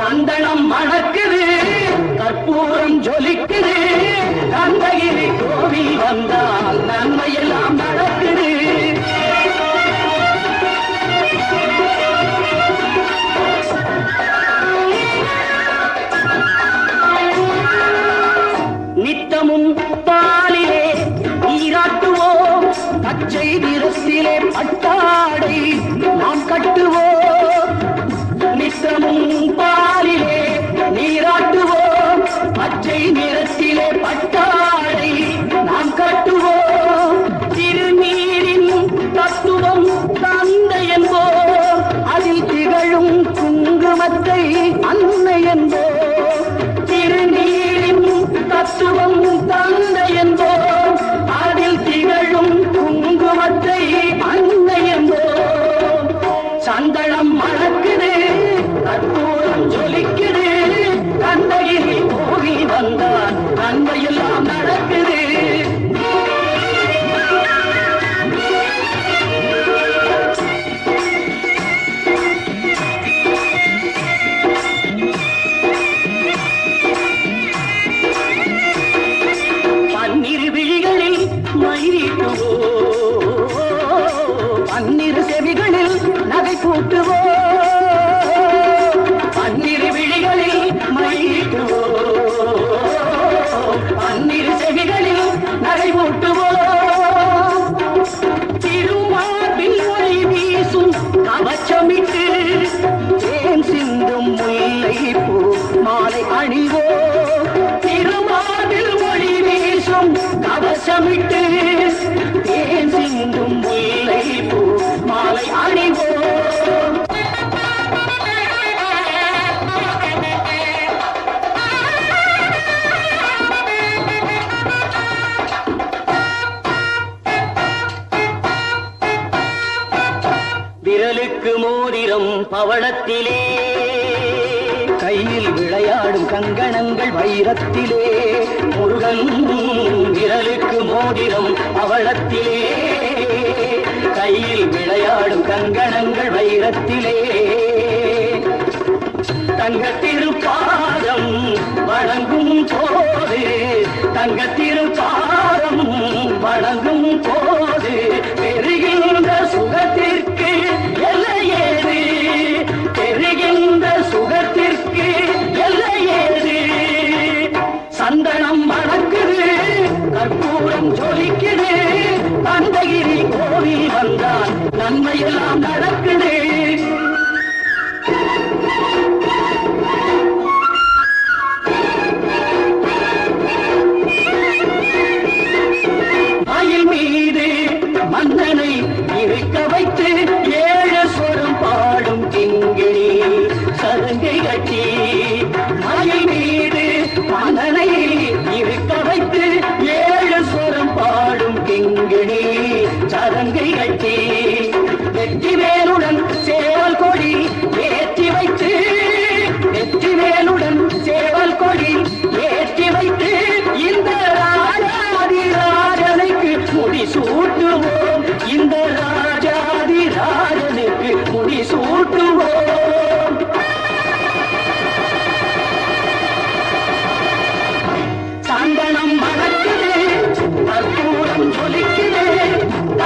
சந்தனம் மழை பன்னிரு செவிகளில் நகை கூட்டுவோ பன்னிரு விழிகளில் மயிட்டுவோ பன்னிரு செவிகளில் நகை ஊட்டுவோ திருமார்பில் ஒளி வீசும் கவச்சமிட்டு தேன் சிந்தும் முல்லை பூ மாலை அணிவோ? திருமார்பில் ஒளி வீசும் கவசமிட்டு நீளும் பவளத்திலே. கையில் விளையாடும் கங்கணங்கள் வைரத்திலே. முருகன் விரலுக்கு மோதிரம் பவளத்திலே. கையில் விளையாடும் கங்கணங்கள் வைரத்திலே. தங்கத்திருப்பாதம் வழங்கும் போது. தங்கத்திருப்பாதம் வழங்கும் போது. பெறுகின்ற சுகத்திற்கு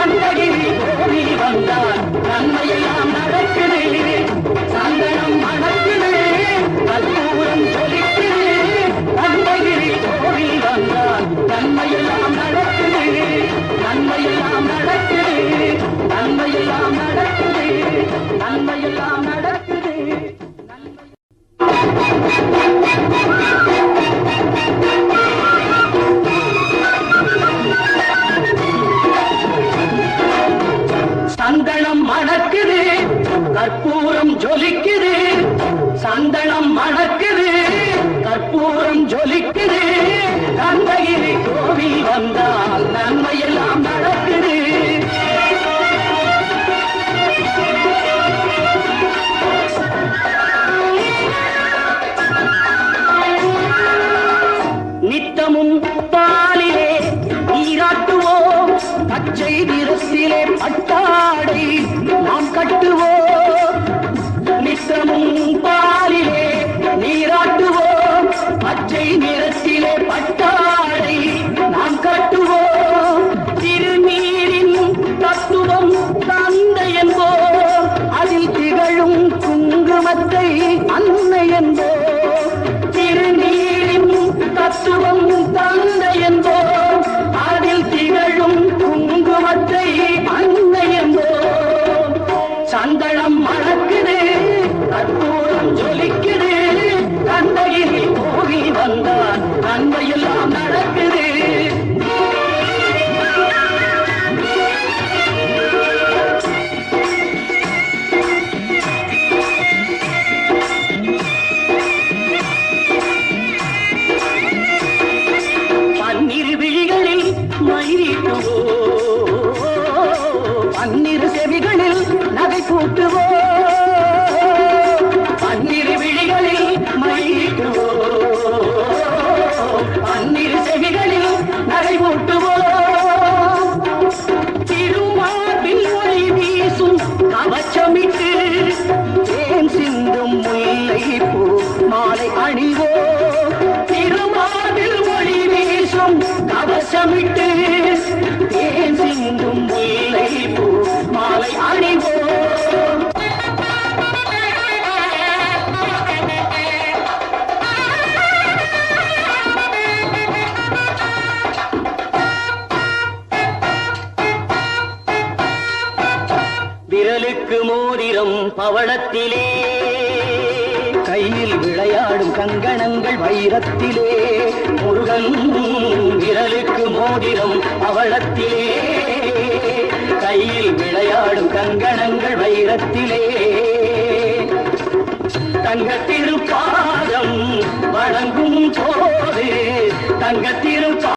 கண்டகிரி கூறி வந்தான் நன்மையில் கோவி வந்தால் நன்மையெல்லாம் நடக்குது. நித்தமும் பாலிலே நீராட்டுவோம். பச்சை நிறத்திலே பட்டாடை நாம் கட்டுவோம். நித்தமும் பாலிலே நீராட்டுவோம். பச்சை நிற லட்சமிட்டு ஏன் சிந்தும் முல்லை பூ மாலை அணிவோ? திருமாவில் ஒளி வீசும் கவசமிட்டு ஏன் சிந்தும் விரலுக்கு மோதிரம் பவளத்திலே. கையில் விளையாடும் கங்கணங்கள் வைரத்திலே. முருகன் விரலுக்கு மோதிரம் பவளத்திலே. கையில் விளையாடும் கங்கணங்கள் வைரத்திலே. தங்கத்திருப்பாதம் வழங்கும் போது தங்கத்திருப்பா